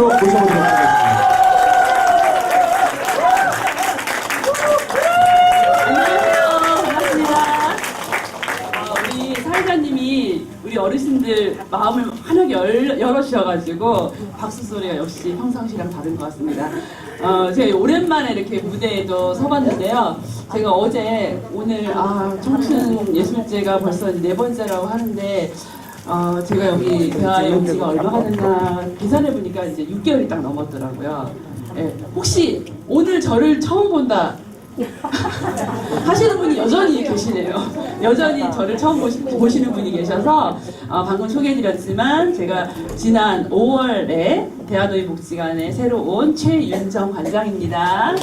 박수로 모셔보도록 하겠습니다. 어, 우리 사회자님이 우리 어르신들 마음을 환하게 열, 열어주셔가지고 박수 소리가 역시 평상시랑 다른 것 같습니다. 어, 제가 오랜만에 이렇게 무대에도 서봤는데요. 제가 어제 오늘 아 청춘 예술제가 벌써 네 번째라고 하는데 어, 제가 여기 대화에 온 지가 얼마나 됐나 계산해 보니까 이제 6개월이 딱 넘었더라고요. 예, 혹시 오늘 저를 처음 본다 하시는 분이 여전히 계시네요. 여전히 저를 처음 보시, 보시는 분이 계셔서 어, 방금 소개해드렸지만 제가 지난 5월에 대한노인 복지관에 새로 온 최윤정 관장입니다.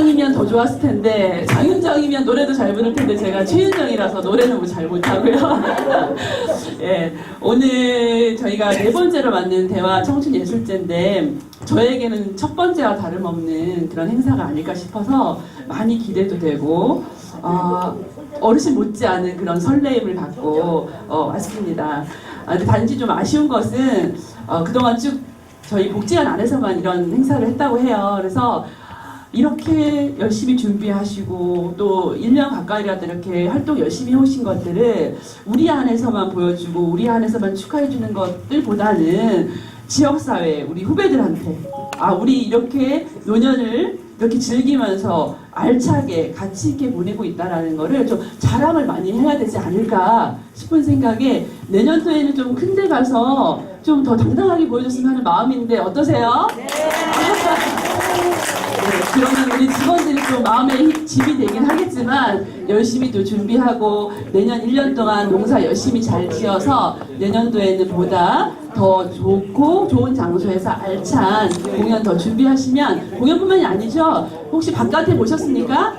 장윤정이면 더 좋았을 텐데 장윤정이면 노래도 잘 부를 텐데 제가 최윤정이라서 노래는 뭐 잘 못하고요. 예, 오늘 저희가 네 번째로 맞는 대화 청춘 예술제인데 저에게는 첫 번째와 다름없는 그런 행사가 아닐까 싶어서 많이 기대도 되고 어, 어르신 못지않은 그런 설레임을 갖고 어, 왔습니다. 아, 단지 좀 아쉬운 것은 어, 그동안 쭉 저희 복지관 안에서만 이런 행사를 했다고 해요. 그래서 이렇게 열심히 준비하시고 또 1년 가까이라도 이렇게 활동 열심히 해오신 것들을 우리 안에서만 보여주고 우리 안에서만 축하해주는 것들보다는 지역사회 우리 후배들한테 아 우리 이렇게 노년을 이렇게 즐기면서 알차게 가치 있게 보내고 있다라는 거를 좀 자랑을 많이 해야 되지 않을까 싶은 생각에 내년도에는 좀 큰 데 가서 좀 더 당당하게 보여줬으면 하는 마음인데 어떠세요? 네, 그러면 우리 직원들이 좀 마음의 힘- 짐이 되긴 하겠지만 열심히 또 준비하고 내년 1년 동안 농사 열심히 잘 지어서 내년도에는 보다 더 좋고 좋은 장소에서 알찬 공연 더 준비하시면 공연뿐만이 아니죠. 혹시 바깥에 보셨습니까?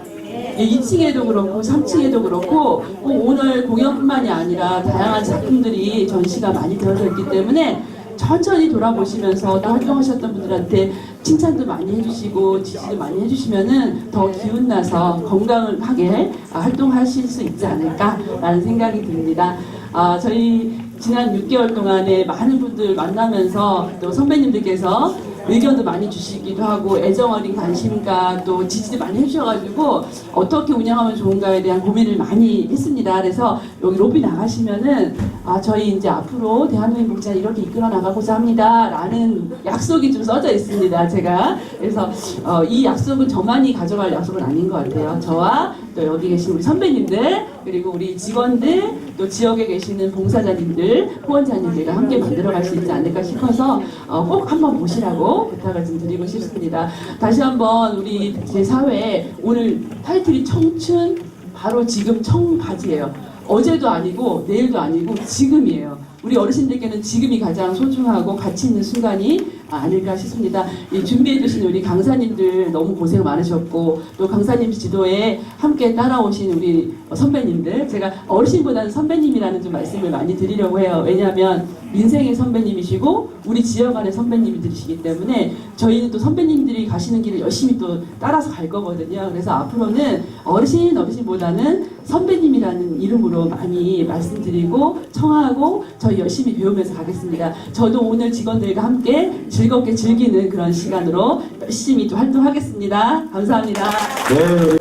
예, 2층에도 그렇고 3층에도 그렇고 꼭 오늘 공연뿐만이 아니라 다양한 작품들이 전시가 많이 되어져 있기 때문에 천천히 돌아보시면서 또 활동하셨던 분들한테 칭찬도 많이 해주시고 지지도 많이 해주시면은 더 기운 나서 건강하게 아, 활동하실 수 있지 않을까라는 생각이 듭니다. 아, 저희 지난 6개월 동안에 많은 분들 만나면서 또 선배님들께서 의견도 많이 주시기도 하고 애정 어린 관심과 또 지지도 많이 해주셔가지고 어떻게 운영하면 좋은가에 대한 고민을 많이 했습니다. 그래서 여기 로비 나가시면은 아 저희 이제 앞으로 대한민국 복지관 이렇게 이끌어 나가고자 합니다라는 약속이 좀 써져 있습니다. 제가 그래서 어, 이 약속은 저만이 가져갈 약속은 아닌 것 같아요. 저와 또 여기 계신 우리 선배님들 그리고 우리 직원들 또 지역에 계시는 봉사자님들 후원자님들과 함께 만들어갈 수 있지 않을까 싶어서 어, 꼭 한번 보시라고 부탁을 좀 드리고 싶습니다. 다시 한번 우리 제 사회에 오늘 타이틀이 청춘 바로 지금 청바지예요. 어제도 아니고 내일도 아니고 지금이에요. 우리 어르신들께는 지금이 가장 소중하고 가치 있는 순간이 아닐까 싶습니다. 이 준비해주신 우리 강사님들 너무 고생 많으셨고 또 강사님 지도에 함께 따라오신 우리 선배님들 제가 어르신보다는 선배님이라는 좀 말씀을 많이 드리려고 해요. 왜냐하면 민생의 선배님이시고 우리 지역 안의 선배님들이시기 때문에 저희는 또 선배님들이 가시는 길을 열심히 또 따라서 갈 거거든요. 그래서 앞으로는 어르신 어르신보다는 선배님이라는 이름으로 많이 말씀드리고 청하고 저희 열심히 배우면서 가겠습니다. 저도 오늘 직원들과 함께 즐 겁게 즐기는 그런 시간으로 열심히 또 활동하겠습니다. 감사합니다. 네.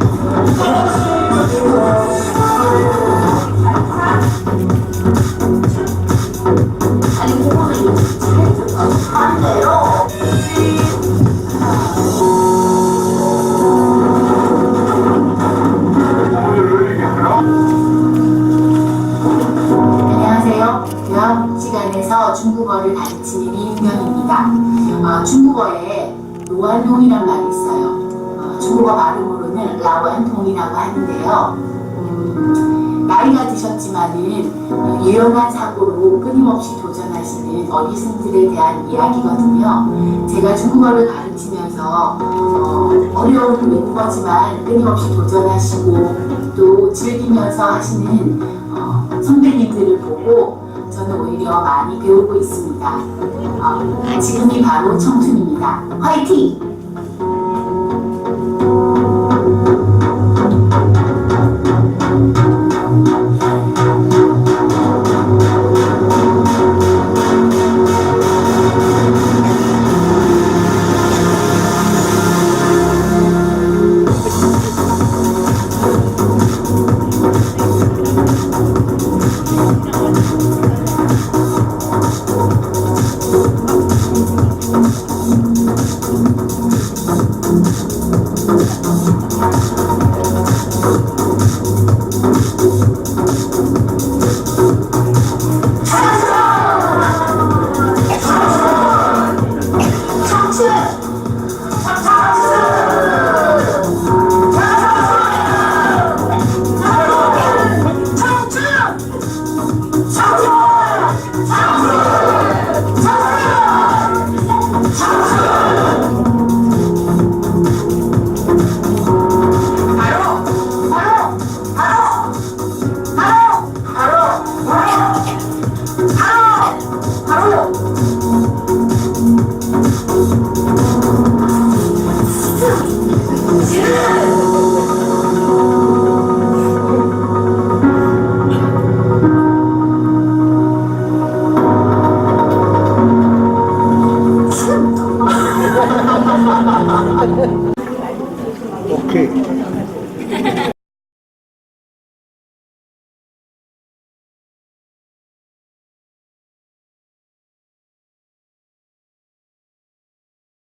다. 안녕하세요. 대학 시간에서 중국어를 가르치는 이은경입니다. 어, 중국어에 노안동이란 말이 있어요. 어, 중국어 발음으로는 라완동이라고 하는데요. 음, 나이가 드셨지만은 어, 유연한 사고로 끊임없이 도전하시는 어리순들에 대한 이야기거든요. 제가 중국어를 가르치면서 어, 어려운 외국어지만 끊임없이 도전하시고 또 즐기면서 하시는 어, 선배님들을 보고 저는 오히려 많이 배우고 있습니다. 어, 지금이 바로 청춘입니다. 화이팅!